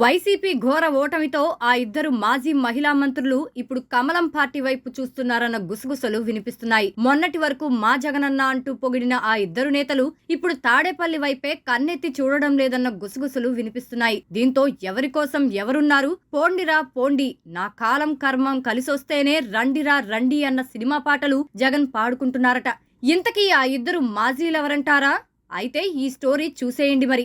YCP ఘోర ఓటమితో ఆ ఇద్దరు మాజీ మహిళా మంత్రులు ఇప్పుడు కమలం పార్టీ వైపు చూస్తున్నారన్న గుసగుసలు వినిపిస్తున్నాయి. మొన్నటి వరకు మా జగనన్న అంటూ పొగిడిన ఆ ఇద్దరు నేతలు ఇప్పుడు తాడేపల్లి వైపే కన్నెత్తి చూడడం లేదన్న గుసగుసలు వినిపిస్తున్నాయి. దీంతో ఎవరి కోసం ఎవరున్నారు? పోండిరా పోండి. నా కాలం కర్మం కలిసొస్తేనే రండిరా రండి అన్న సినిమా పాటలు జగన్ పాడుకుంటున్నారట. ఇంతకీ ఆ ఇద్దరు మాజీలెవరంటారా? అయితే ఈ స్టోరీ చూసేయండి మరి.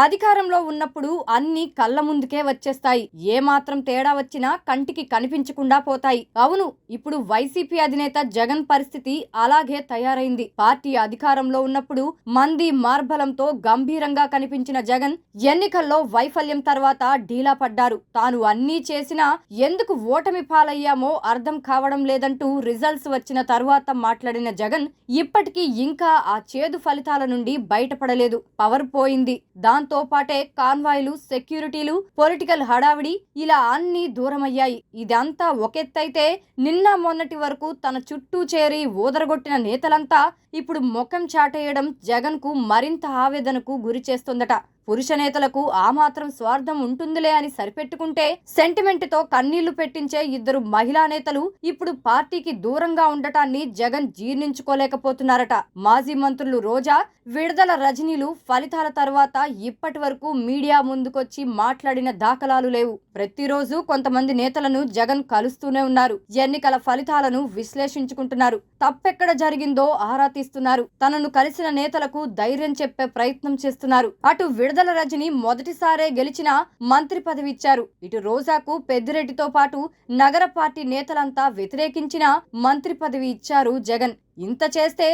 అధికారంలో ఉన్నప్పుడు అన్ని కళ్ళ ముందుకే వచ్చేస్తాయి. ఏ మాత్రం తేడా వచ్చినా కంటికి కనిపించకుండా పోతాయి. అవును ఇప్పుడు వైసీపీ అధినేత జగన్ పరిస్థితి అలాగే తయారైంది. పార్టీ అధికారంలో ఉన్నప్పుడు మంది మార్బలంతో గంభీరంగా కనిపించిన జగన్ ఎన్నికల్లో వైఫల్యం తర్వాత ఢీలా పడ్డారు. తాను అన్నీ చేసినా ఎందుకు ఓటమి పాలయ్యామో అర్థం కావడం లేదంటూ రిజల్ట్స్ వచ్చిన తరువాత మాట్లాడిన జగన్ ఇప్పటికీ ఇంకా ఆ చేదు ఫలితాల నుండి బయటపడలేదు. పవర్ పోయింది. దాంతో పాటే కాన్వాయ్లు సెక్యూరిటీలు పొలిటికల్ హడావిడి ఇలా అన్ని దూరమయ్యాయి. ఇదంతా ఒకెత్తైతే నిన్న మొన్నటి వరకు తన చుట్టూ చేరి ఊదరగొట్టిన నేతలంతా ఇప్పుడు ముఖం చాటేయడం జగన్కు మరింత ఆవేదనకు గురి చేస్తుందట. పురుష నేతలకు ఆ మాత్రం స్వార్థం ఉంటుందిలే అని సరిపెట్టుకుంటే సెంటిమెంట్తో కన్నీళ్ళు పెట్టించే ఇద్దరు మహిళా నేతలు ఇప్పుడు పార్టీకి దూరంగా ఉండటాన్ని జగన్ జీర్ణించుకోలేకపోతున్నారట. మాజీ మంత్రులు రోజా విడుదల రజనీలు ఫలితాల తర్వాత ఇప్పటి వరకు మీడియా ముందుకొచ్చి మాట్లాడిన దాఖలాలు లేవు. ప్రతిరోజు కొంతమంది నేతలను జగన్ కలుస్తూనే ఉన్నారు. ఎన్నికల ఫలితాలను విశ్లేషించుకుంటున్నారు. తప్పెక్కడ జరిగిందో ఆరా తీస్తున్నారు. తనను కలిసిన నేతలకు ధైర్యం చెప్పే ప్రయత్నం చేస్తున్నారు. అటు విడుదల రజని మొదటిసారే గెలిచిన మంత్రి పదవి ఇచ్చారు ఇటు రోజాకు పెద్దిరెడ్డితో పాటు నగర పార్టీ నేతలంతా వ్యతిరేకించిన మంత్రి పదవి ఇచ్చారు జగన్. ఇంత చేస్తే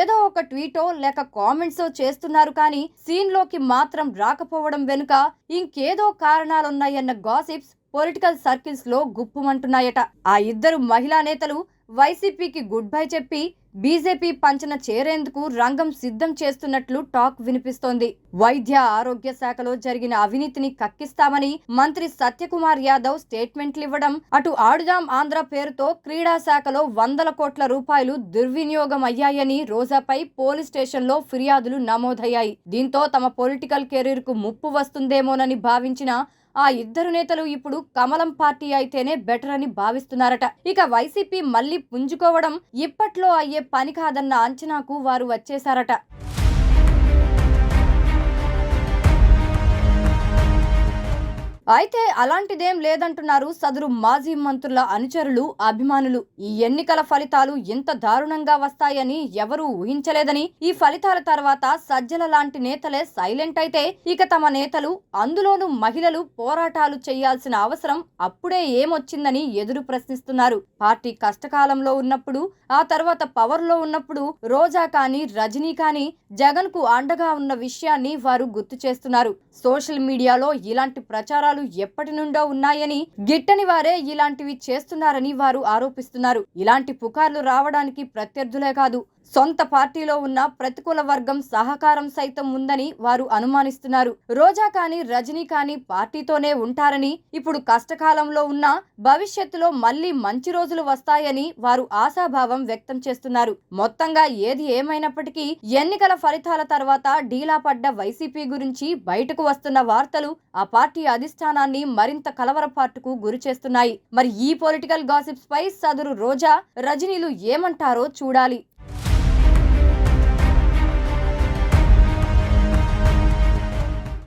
ఏదో ఒక ట్వీటో లేక కామెంట్సో చేస్తున్నారు కానీ సీన్లోకి మాత్రం రాకపోవడం వెనుక ఇంకేదో కారణాలున్నాయన్న గాసిప్స్ పొలిటికల్ సర్కిల్స్లో గుప్పుమంటున్నాయట. ఆ ఇద్దరు మహిళా నేతలు వైసీపీకి గుడ్ బై చెప్పి బీజేపీ పంచన చేరేందుకు రంగం సిద్ధం చేస్తున్నట్లు టాక్ వినిపిస్తోంది. వైద్య ఆరోగ్య శాఖలో జరిగిన అవినీతిని కక్కిస్తామని మంత్రి సత్యకుమార్ యాదవ్ స్టేట్మెంట్లు ఇవ్వడం అటు ఆడుదాం ఆంధ్ర పేరుతో క్రీడా శాఖలో వందల కోట్ల రూపాయలు దుర్వినియోగం అయ్యాయని రోజాపై పోలీస్ స్టేషన్లో ఫిర్యాదులు నమోదయ్యాయి. దీంతో తమ పొలిటికల్ కెరీర్కు ముప్పు వస్తుందేమోనని భావించిన ఆ ఇద్దరు నేతలు ఇప్పుడు కమలం పార్టీ అయితేనే బెటర్ అని భావిస్తున్నారట. ఇక వైసీపీ మళ్ళీ పుంజుకోవడం ఇప్పట్లో అయ్యే పని కాదన్న అంచనాకు వారు వచ్చేశారట. అయితే అలాంటిదేం లేదంటున్నారు సదరు మాజీ మంత్రుల అనుచరులు అభిమానులు. ఈ ఎన్నికల ఫలితాలు ఇంత దారుణంగా వస్తాయని ఎవరూ ఊహించలేదని ఈ ఫలితాల తర్వాత సజ్జల లాంటి నేతలే సైలెంట్ అయితే ఇక తమ నేతలు అందులోనూ మహిళలు పోరాటాలు చేయాల్సిన అవసరం అప్పుడే ఏమొచ్చిందని ఎదురు ప్రశ్నిస్తున్నారు. పార్టీ కష్టకాలంలో ఉన్నప్పుడు ఆ తర్వాత పవర్లో ఉన్నప్పుడు రోజా కానీ రజనీ కానీ జగన్కు అండగా ఉన్న విషయాన్ని వారు గుర్తు చేస్తున్నారు. సోషల్ మీడియాలో ఇలాంటి ప్రచారాలు ఎప్పటి నుండో ఉన్నాయని గిట్టని వారే ఇలాంటివి చేస్తున్నారని వారు ఆరోపిస్తున్నారు. ఇలాంటి పుకార్లు రావడానికి ప్రత్యర్థులే కాదు సొంత పార్టీలో ఉన్న ప్రతికూల వర్గం సహకారం సైతం ఉందని వారు అనుమానిస్తున్నారు. రోజా కానీ రజనీ కానీ పార్టీతోనే ఉంటారని ఇప్పుడు కష్టకాలంలో ఉన్న భవిష్యత్తులో మళ్ళీ మంచి రోజులు వస్తాయని వారు ఆశాభావం వ్యక్తం చేస్తున్నారు. మొత్తంగా ఏది ఏమైనప్పటికీ ఎన్నికల ఫలితాల తర్వాత డీలా పడ్డ వైసీపీ గురించి బయటకు వస్తున్న వార్తలు ఆ పార్టీ అధిష్టానాన్ని మరింత కలవరపాటుకు గురిచేస్తున్నాయి మరి ఈ పొలిటికల్ గాసిప్స్ పై సదురు రోజా రజనీలు ఏమంటారో చూడాలి.